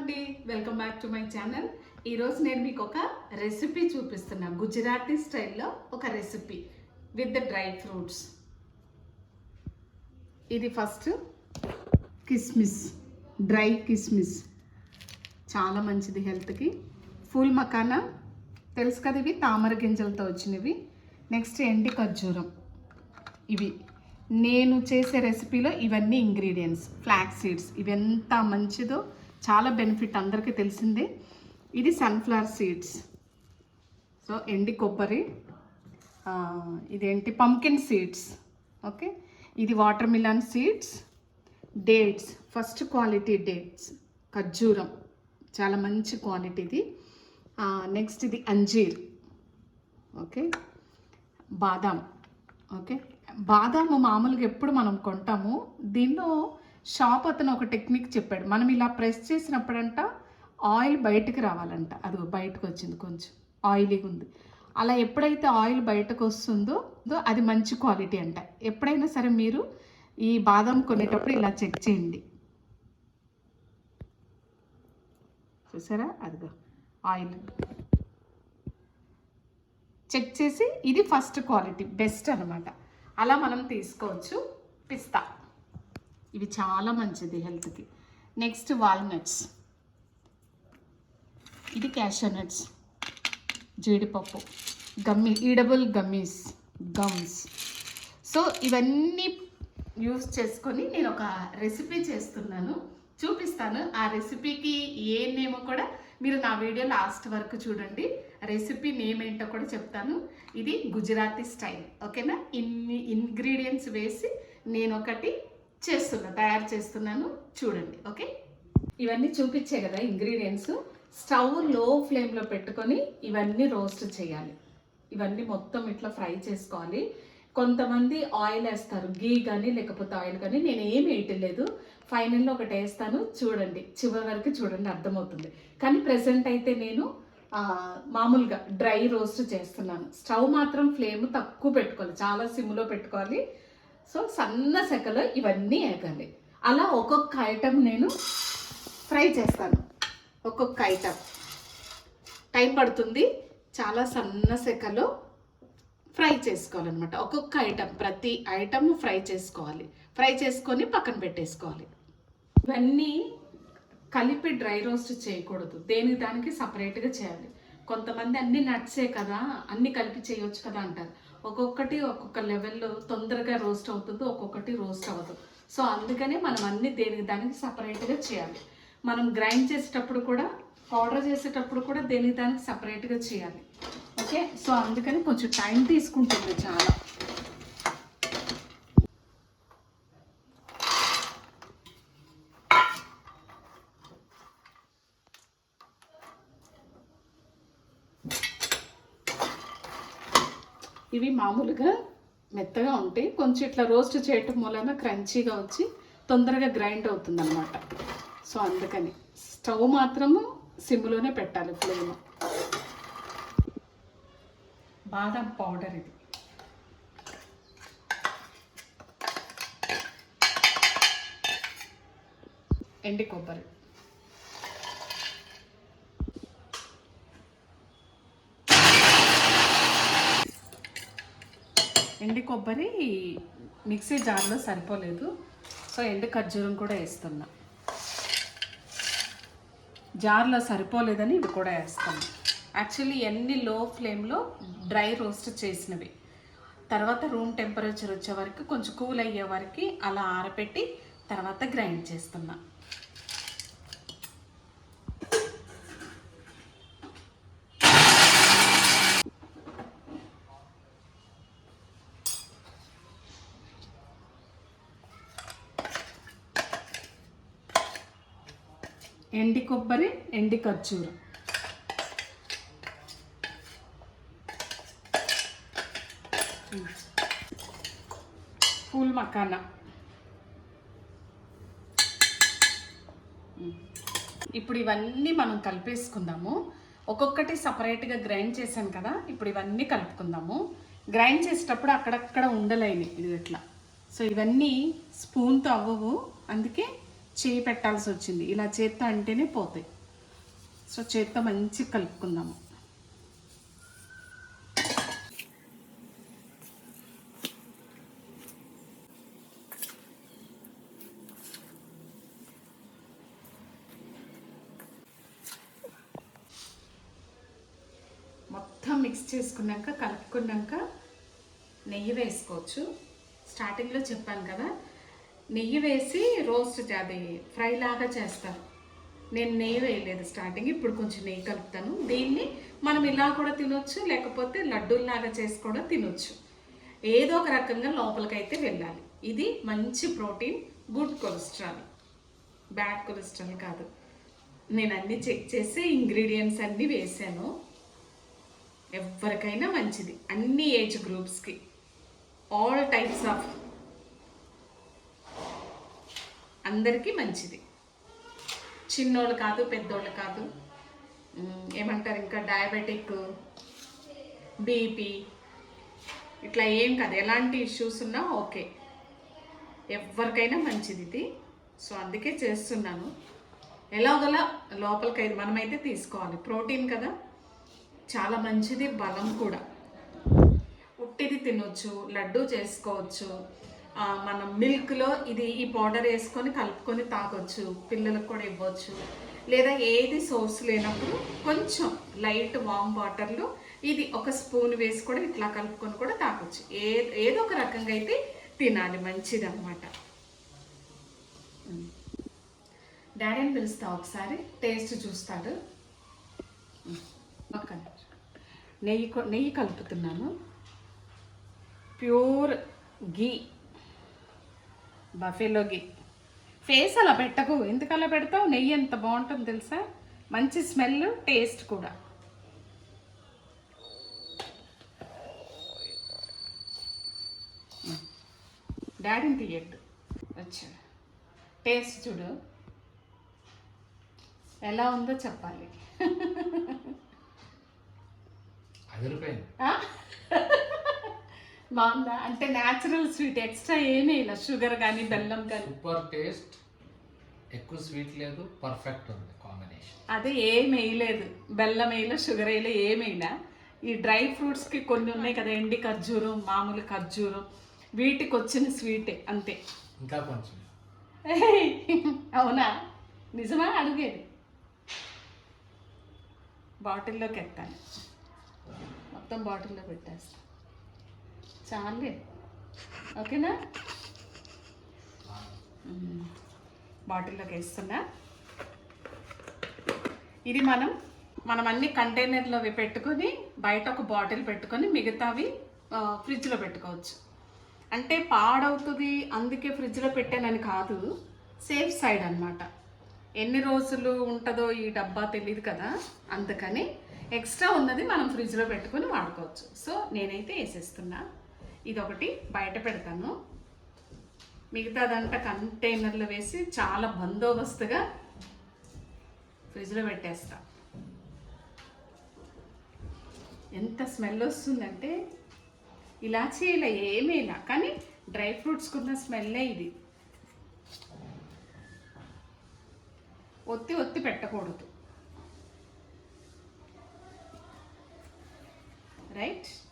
అండి. Welcome back to my channel ఈరోజు నేను మీకు ఒక రెసిపీ చూపిస్తున్నా. గుజరాతీ స్టైల్లో ఒక రెసిపీ విత్ డ్రై ఫ్రూట్స్ ఇది ఫస్ట్ కిస్మిస్ డ్రై కిస్మిస్ చాలా మంచిది హెల్త్కి ఫుల్ మకానా తెలుసు కదా ఇవి? తామర గింజలతో వచ్చినవి. నెక్స్ట్ ఎండి ఖర్జూరం. ఇవి. నేను చేసే రెసిపీలో ఇవన్నీ ఇంగ్రీడియంట్స్ ఫ్లాక్ సీడ్స్ ఇవి ఎంత మంచిదో చాలా బెనిఫిట్ అందరికీ తెలిసిందే. ఇది సన్ఫ్లవర్ సీడ్స్ సో ఎండి కొబ్బరి ఇదేంటి? పంకిన్ సీడ్స్ ఓకే ఇది watermelon seeds dates first quality dates ఖర్జూరం. చాలా మంచి క్వాలిటీది నెక్స్ట్ ఇది అంజీర్. ఓకే బాదాం. ఓకే బాదాము మామూలుగా ఎప్పుడు మనం కొంటాము. దీనిలో షాప్ అతను ఒక టెక్నిక్ చెప్పాడు. మనం ఇలా ప్రెస్ చేసినప్పుడంట ఆయిల్ బయటకు రావాలంట. అది బయటకు వచ్చింది కొంచెం. ఆయిలీగా ఉంది. అలా ఎప్పుడైతే ఆయిల్ బయటకు వస్తుందో అది మంచి క్వాలిటీ అంట. ఎప్పుడైనా సరే మీరు ఈ బాదం కొనేటప్పుడు ఇలా చెక్ చేయండి. చూసారా? అదిగో ఆయిల్. చెక్ చేసి ఇది ఫస్ట్ క్వాలిటీ బెస్ట్ అనమాట అలా మనం తీసుకోవచ్చు. పిస్తా. ఇవి చాలా మంచిది హెల్త్కి. Next walnuts. ఇది క్యాషనట్స్ జీడిపప్పు. Gummy edible gummies gums. So ఇవన్నీ యూస్ చేసుకొని నేను ఒక రెసిపీ చేస్తున్నాను. చూపిస్తాను. ఆ రెసిపీకి ఏ నేమో కూడా మీరు నా వీడియో లాస్ట్ వరకు చూడండి. రెసిపీ నేమ్ ఏంటో కూడా చెప్తాను. ఇది గుజరాతీ స్టైల్. ఓకేనా? ఇన్ని ఇంగ్రీడియంట్స్ వేసి నేను ఒకటి చేస్తున్నా తయారు చేస్తున్నాను. చూడండి ఓకే? ఇవన్నీ చూపించే కదా ఇంగ్రీడియంట్స్ స్టవ్లో ఫ్లేమ్లో పెట్టుకొని ఇవన్నీ రోస్ట్ చేయాలి. ఇవన్నీ మొత్తం ఇట్లా ఫ్రై చేసుకోవాలి. కొంతమంది ఆయిల్ వేస్తారు గీ కానీ లేకపోతే ఆయిల్ కానీ నేను ఏమి వేయట్లేదు. ఫైనల్లో ఒకటి వేస్తాను. చూడండి చివరి వరకు చూడండి అర్థమవుతుంది. కానీ ప్రెసెంట్ అయితే నేను మామూలుగా డ్రై రోస్ట్ చేస్తున్నాను. స్టవ్ మాత్రం ఫ్లేమ్ తక్కువ పెట్టుకోవాలి. చాలా సిమ్లో పెట్టుకోవాలి. సో సన్న సెకలో ఇవన్నీ వేగాలి అలా ఒక్కొక్క ఐటెం నేను ఫ్రై చేస్తాను. ఒక్కొక్క ఐటెం టైం పడుతుంది. చాలా సన్న సెకలో ఫ్రై చేసుకోవాలన్నమాట. ఒక్కొక్క ఐటెం ప్రతి ఐటమ్ ఫ్రై చేసుకోవాలి. ఫ్రై చేసుకొని పక్కన పెట్టేసుకోవాలి. ఇవన్నీ కలిపి డ్రై రోస్ట్ చేయకూడదు. దేనికి దానికి సపరేట్గా చేయాలి. కొంతమంది అన్ని నట్సే కదా అన్ని కలిపి చేయొచ్చు కదా అంటారు. ఒక్కొక్కటి ఒక్కొక్క లెవెల్లో తొందరగా రోస్ట్ అవుతుంది ఒక్కొక్కటి రోస్ట్ అవ్వదు. సో అందుకనే మనం అన్ని దేనికి దానికి సపరేట్గా చేయాలి. మనం గ్రైండ్ చేసేటప్పుడు కూడా పౌడర్ చేసేటప్పుడు కూడా దేనికి దానికి సపరేట్గా చేయాలి. ఓకే? సో అందుకని కొంచెం టైం తీసుకుంటుంది చాలా. ఇవి మామూలుగా మెత్తగా ఉంటాయి కొంచెం ఇట్లా రోస్ట్ చేయటం వలన క్రంచీగా వచ్చి తొందరగా గ్రైండ్ అవుతుంది అనమాట సో అందుకని స్టవ్ మాత్రము సిమ్లోనే పెట్టాలి ఫ్లేమ్. బాదం పౌడర్ ఇది. ఎండి కొబ్బరి. ఎండి కొబ్బరి మిక్సీ జార్లో సరిపోలేదు. సో ఎండు ఖర్జూరం కూడా వేస్తున్నా. జార్లో సరిపోలేదని ఇవి కూడా వేస్తాను యాక్చువల్లీ ఎన్ని లో ఫ్లేమ్లో డ్రై రోస్ట్ చేసినవి. తర్వాత రూమ్ టెంపరేచర్ వచ్చే వరకు కొంచెం కూల్ అయ్యే వరకు అలా ఆరపెట్టి తర్వాత గ్రైండ్ చేస్తున్నా. ఎండి కొబ్బరి ఎండి ఖర్జూరం. ఫూల్ మకానా. ఇప్పుడు ఇవన్నీ మనం కలిపేసుకుందాము. ఒక్కొక్కటి సపరేట్గా గ్రైండ్ చేశాను కదా ఇప్పుడు ఇవన్నీ కలుపుకుందాము. గ్రైండ్ చేసేటప్పుడు అక్కడక్కడ ఉండలేని ఇది ఇట్లా సో ఇవన్నీ స్పూన్తో అవ్వవు అందుకే చేయి పెట్టాల్సి వచ్చింది. ఇలా చేత్తో అంటేనే పోతాయి. సో చేత్తో మంచి కలుపుకుందాము. మొత్తం మిక్స్ చేసుకున్నాక కలుపుకున్నాక నెయ్యి వేసుకోవచ్చు. స్టార్టింగ్లో చెప్పాను కదా నెయ్యి వేసి రోస్ట్ అది ఫ్రై లాగా చేస్తారు నేను నెయ్యి వేయలేదు స్టార్టింగ్ ఇప్పుడు కొంచెం నెయ్యి కలుపుతాను. దీన్ని మనం ఇలా కూడా తినొచ్చు లేకపోతే లడ్డూల్లాగా చేసి కూడా తినొచ్చు. ఏదో ఒక రకంగా లోపలికైతే వెళ్ళాలి. ఇది మంచి protein good cholesterol. Bad cholesterol కాదు. నేను అన్నీ చెక్ చేసి ఇంగ్రీడియంట్స్ అన్నీ వేసాను. ఎవరికైనా మంచిది. అన్ని ఏజ్ గ్రూప్స్కి. ఆల్ టైప్స్ ఆఫ్ అందరికీ మంచిది. చిన్నోళ్ళు కాదు పెద్దోళ్ళు కాదు. ఏమంటారు ఇంకా డయాబెటిక్ బీపీ ఇట్లా ఏం కాదు. ఎలాంటి ఇష్యూస్ ఉన్నా ఓకే. ఎవరికైనా మంచిది ఇది. సో అందుకే చేస్తున్నాను. ఎలాగోలా లోపలికి అయితే మనమైతే తీసుకోవాలి. ప్రోటీన్ కదా. చాలా మంచిది బలం కూడా. ఉట్టిది తినొచ్చు లడ్డు చేసుకోవచ్చు. మనం మిల్క్లో ఇది ఈ పౌడర్ వేసుకొని కలుపుకొని తాగొచ్చు పిల్లలకు కూడా ఇవ్వచ్చు. లేదా ఏది సోర్స్ లేనప్పుడు కొంచెం లైట్ వామ్ వాటర్లో ఇది ఒక స్పూన్ వేసి కూడా ఇట్లా కలుపుకొని కూడా తాగొచ్చు. ఏ ఏదో ఒక రకంగా అయితే తినాలి మంచిది అనమాట డాడీని పిలుస్తా ఒకసారి టేస్ట్ చూస్తాడు. ఒక్క నెయ్యి నెయ్యి కలుపుతున్నాను. ప్యూర్ గీ బఫేలో గీ ఫేస్ అలా పెట్టకు. ఎందుకు అలా పెడతావు? నెయ్యి ఎంత బాగుంటుంది తెలుసా? మంచి స్మెల్ టేస్ట్ కూడా. డాడీని తీయద్దు. వచ్చాడు టేస్ట్ చూడు. ఎలా ఉందో చెప్పాలి. అదిరిపోయింది? బాగుందా? అంటే న్యాచురల్ స్వీట్ ఎక్స్ట్రా ఏమీ ఇలా షుగర్ కానీ బెల్లం కానీ సూపర్ టేస్ట్ ఎక్కువ స్వీట్ లేదు పర్ఫెక్ట్ ఉంది కాంబినేషన్ అదే ఏం వేయలేదు. బెల్లం వేయలే షుగర్ వేయలే ఏం వేయలే ఈ డ్రై ఫ్రూట్స్కి కొన్ని ఉన్నాయి కదా ఎండి ఖర్జూరం మామూలు ఖర్జూరం. వీటికి వచ్చిన స్వీటే అంతే. ఇంకా కొంచెం. అవునా? నిజమా? అడిగేది. బాటిల్లోకి ఎత్తాను. మొత్తం బాటిల్లో పెట్టేస్తా. చాలే. ఓకేనా? బాటిల్లోకి వేస్తున్నా. ఇది మనం మనం అన్ని కంటైనర్లో పెట్టుకొని బయట ఒక బాటిల్ పెట్టుకొని మిగతావి ఫ్రిడ్జ్లో పెట్టుకోవచ్చు. అంటే పాడవుతుంది అందుకే ఫ్రిడ్జ్లో పెట్టానని కాదు. సేఫ్ సైడ్ అన్నమాట. ఎన్ని రోజులు ఉంటుందో ఈ డబ్బా తెలియదు కదా అందుకని ఎక్స్ట్రా ఉన్నది మనం ఫ్రిడ్జ్లో పెట్టుకొని వాడుకోవచ్చు. సో నేనైతే వేసేస్తున్నా. ఇదొకటి బయట పెడతాను. మిగతాదంతా కంటైనర్లో వేసి చాలా బందోబస్తుగా ఫ్రిడ్జ్లో పెట్టేస్తా. ఎంత స్మెల్ వస్తుందంటే ఇలాచీ ఇలా ఏమీ ఇలా కానీ డ్రై ఫ్రూట్స్కున్న స్మెల్లే ఇది. ఒత్తి ఒత్తి పెట్టకూడదు. రైట్?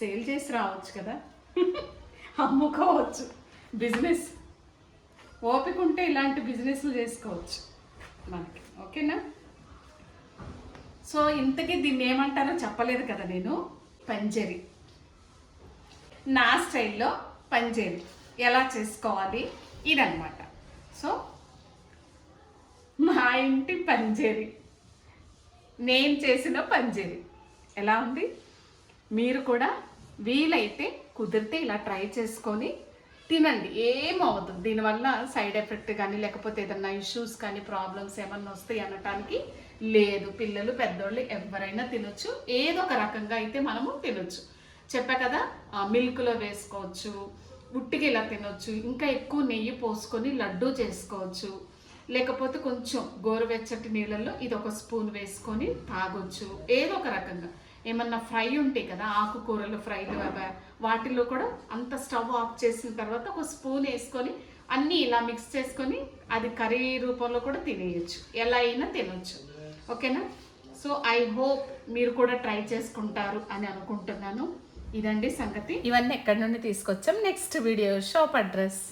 సేల్ చేసి రావచ్చు కదా? అమ్ముకోవచ్చు. బిజినెస్. ఓపిక ఉంటే ఇలాంటి బిజినెస్లు చేసుకోవచ్చు మనకి. ఓకేనా? సో ఇంతకీ దీన్ని ఏమంటారో చెప్పలేదు కదా నేను. పంజరి. నా స్టైల్లో పంజరి ఎలా చేసుకోవాలి? ఇదనమాట సో మా ఇంటి పంజరి. నేను చేసిన పంజరి. ఎలా ఉంది? మీరు కూడా వీలైతే కుదిరితే ఇలా ట్రై చేసుకొని తినండి. ఏమవదు దీనివల్ల సైడ్ ఎఫెక్ట్ కానీ లేకపోతే ఏదన్నా ఇష్యూస్ కానీ ప్రాబ్లమ్స్ ఏమన్నా వస్తాయి అనటానికి లేదు. పిల్లలు పెద్దోళ్ళు ఎవరైనా తినొచ్చు. ఏదో ఒక రకంగా అయితే మనము తినొచ్చు. చెప్పా కదా మిల్క్లో వేసుకోవచ్చు ఉట్టికి ఇలా తినొచ్చు ఇంకా ఎక్కువ నెయ్యి పోసుకొని లడ్డూ చేసుకోవచ్చు. లేకపోతే కొంచెం గోరువెచ్చటి నీళ్ళల్లో ఇది ఒక స్పూన్ వేసుకొని తాగొచ్చు. ఏదో ఒక రకంగా. ఏమన్నా ఫ్రై ఉంటాయి కదా ఆకుకూరలు ఫ్రైలు అవి కూడా అంత స్టవ్ ఆఫ్ చేసిన తర్వాత ఒక స్పూన్ వేసుకొని అన్నీ ఇలా మిక్స్ చేసుకొని అది కర్రీ రూపంలో కూడా తినేయచ్చు. ఎలా అయినా తినొచ్చు. ఓకేనా? సో ఐ హోప్ మీరు కూడా ట్రై చేసుకుంటారు అని అనుకుంటున్నాను. ఇదండి సంగతి. ఇవన్నీ ఎక్కడి నుండి తీసుకొచ్చాం? Next video shop address